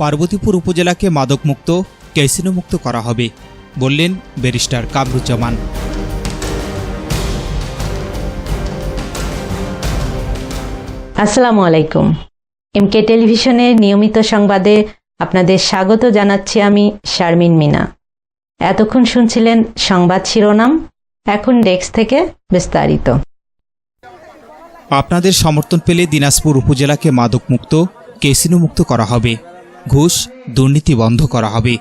পার্বতীপুর উপজেলাকে মাদকমুক্ত ক্যাসিনোমুক্ত করা হবে বললেন ব্যারিস্টার কামরুজ্জামান। আসসালামু আলাইকুম। এমকে টেলিভিশনের নিয়মিত সংবাদে আপনাদের স্বাগত জানাচ্ছি আমি শারমিন মিনা। এতক্ষণ শুনছিলেন সংবাদ শিরোনাম এখন ডেস্ক থেকে বিস্তারিত। আপনাদের সমর্থন পেলে দিনাজপুর উপজেলাকে মাদকমুক্ত ক্যাসিনোমুক্ত করা হবে। ঘুষ দুর্নীতি বন্ধ করা হবে।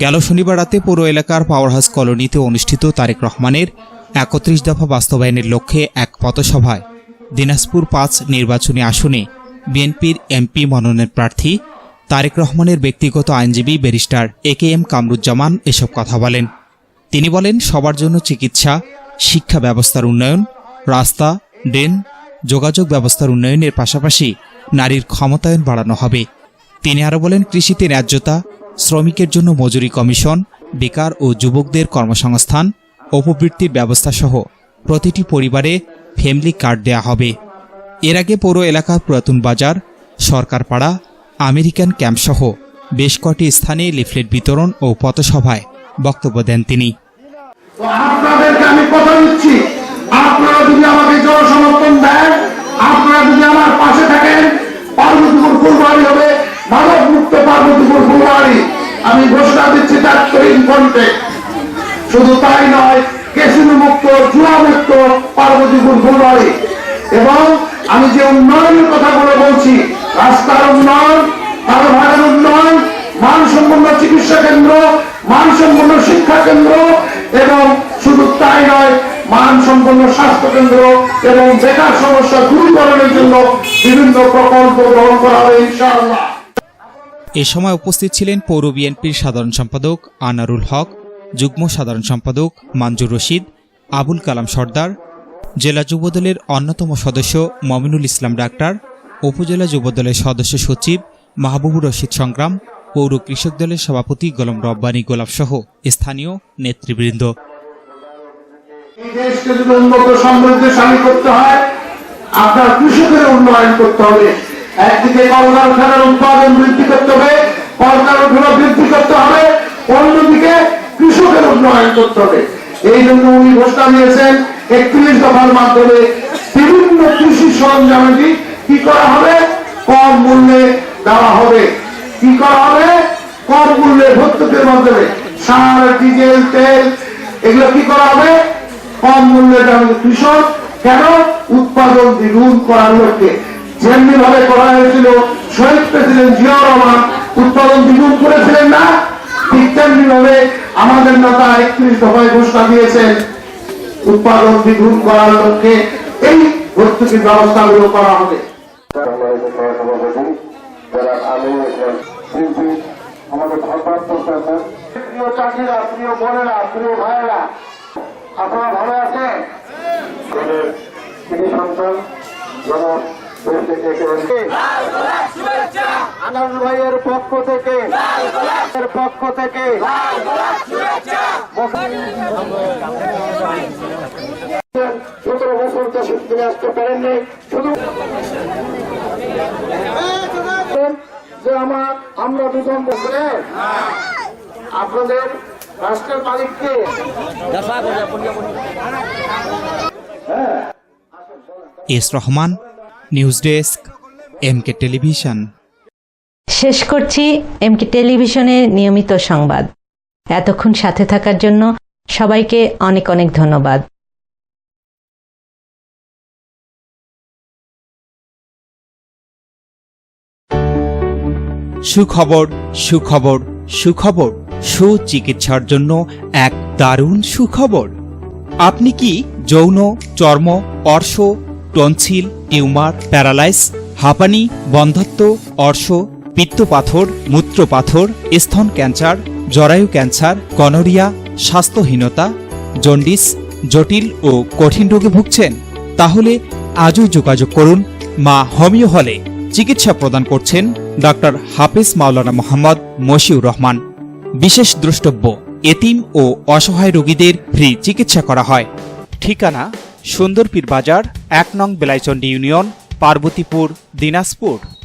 গেল শনিবার রাতে পৌর এলাকার পাওয়ার হাউস কলোনিতে অনুষ্ঠিত তারেক রহমানের একত্রিশ দফা বাস্তবায়নের লক্ষ্যে এক পথসভায় দিনাজপুর পাঁচ নির্বাচনী আসনে বিএনপির এমপি মনোনয়ন প্রার্থী তারেক রহমানের ব্যক্তিগত আইনজীবী barrister A K M Kamruzzaman এসব কথা বলেন। তিনি বলেন, সবার জন্য চিকিৎসা, শিক্ষা ব্যবস্থার উন্নয়ন, রাস্তা, ড্রেন, যোগাযোগ ব্যবস্থার উন্নয়নের পাশাপাশি নারীর ক্ষমতায়ন বাড়ানো হবে। তিনি আরও বলেন, কৃষিতে ন্যায্যতা, শ্রমিকের জন্য মজুরি কমিশন, বেকার ও যুবকদের কর্মসংস্থান উপবৃত্তির ব্যবস্থা সহ প্রতিটি পরিবারে ফ্যামিলি কার্ড দেয়া হবে। এর আগে পৌর এলাকার পুরাতন বাজার, সরকারপাড়া, আমেরিকান ক্যাম্পসহ বেশ কটি স্থানে লিফলেট বিতরণ ও পথসভায় বক্তব্য দেন তিনি। আমি ঘোষণা দিচ্ছি তার ডাক্তারিন কণ্ঠে শুধু তাই নয় কেসিনো মুক্ত, জুয়া মুক্ত, পার্বতীপুর ফুলবাড়ি এবং আমি যে উন্নয়নের কথাগুলো বলছি, রাস্তার উন্নয়ন কারোভারের উন্নয়ন মানসম্পন্ন চিকিৎসা কেন্দ্র মানসম্পন্ন শিক্ষা কেন্দ্র, এবং শুধু তাই নয় মানসম্পন্ন স্বাস্থ্য কেন্দ্র এবং বেকার সমস্যা দূরীকরণের জন্য বিভিন্ন প্রকল্প গ্রহণ করা হবে, ইনশাআল্লাহ। এ সময় উপস্থিত ছিলেন পৌর বিএনপির সাধারণ সম্পাদক আনারুল হক, যুগ্ম সাধারণ সম্পাদক মানজুর রশিদ, আবুল কালাম সর্দার, জেলা যুবদলের অন্যতম সদস্য মমিনুল ইসলাম ডাক্তার, উপজেলা যুবদলের সদস্য সচিব মাহবুবুর রশিদ সংগ্রাম, পৌর কৃষক দলের সভাপতি গোলাম রব্বানী গোলাপ সহ স্থানীয় নেতৃবৃন্দ। আপনার কৃষকের উন্নয়ন করতে হবে। একদিকে কলকারখানার উৎপাদন বৃদ্ধি করতে হবে কলকারখানা বৃদ্ধি করতে হবে, অন্যদিকে কৃষকের উন্নয়ন করতে হবে। এই জন্য উনি ঘোষণা দিয়েছেন, একত্রিশ দফার মাধ্যমে বিভিন্ন কৃষি সরঞ্জামাদি কি করা হবে? কম মূল্যে দেওয়া হবে। কি করা হবে? কম মূল্যে ভর্তুকের মাধ্যমে। সার, ডিজেল, তেল, এগুলো কি করা হবে? কম মূল্যে দেওয়া কৃষক কেন উৎপাদন দ্বিগুণ করার লক্ষ্যে? যেমনি ভাবে করা হয়েছিল শহীদ প্রেসিডেন্ট জিয়াউর রহমান উৎপাদন দ্বিগুণ করেছিলেন না? ঠিক তেমনি ভাবে আমাদের নেতা একত্রিশ দফায় ঘোষণা দিয়েছেন উৎপাদন দ্বিগুণ করার লক্ষ্যে এই ভর্তুকির ব্যবস্থাগুলো করা হবে। আমাদের ভারপ্রাপ্ত সরকার প্রিয় চাষিরা প্রিয় বোনেরা প্রিয় ভাইয়েরা আপনারা ভালো আছেন? তিনি সন্তান জনাব আনারুল ভাইয়ের পক্ষ থেকে পক্ষ থেকে সতেরো বছর চাষি তিনি আসতে পারেননি শুধু যে আমার আমরা দুজন বছরে আপনাদের রাষ্ট্রের মালিককে S Rahman news desk MK television শেষ করছি এমকে টেলিভিশনের নিয়মিত সংবাদ। এতক্ষণ সাথে থাকার জন্য সবাইকে অনেক অনেক ধন্যবাদ। সুখবর সুখবর সুখবর সুচিকিৎসার জন্য এক দারুণ সুখবর। আপনি কি যৌন চর্ম অর্শ টনসিল, টিউমার, প্যারালাইস, হাঁপানি, বন্ধত্ব, অর্শ, পিত্তপাথর, মূত্রপাথর, স্তন ক্যান্সার, জরায়ু ক্যান্সার গনোরিয়া স্বাস্থ্যহীনতা, জন্ডিস, জটিল ও কঠিন রোগে ভুগছেন? তাহলে আজই যোগাযোগ করুন মা হোমিও হলে। চিকিৎসা প্রদান করছেন ডক্টর হাফিজ মাওলানা মোহাম্মদ মশিউর রহমান। বিশেষ দ্রষ্টব্য, এতিম ও অসহায় রোগীদের ফ্রি চিকিৎসা করা হয়। ঠিকানা সুন্দরপীর বাজার এক নং বেলাইচন্ডী ইউনিয়ন পার্বতীপুর দিনাজপুর।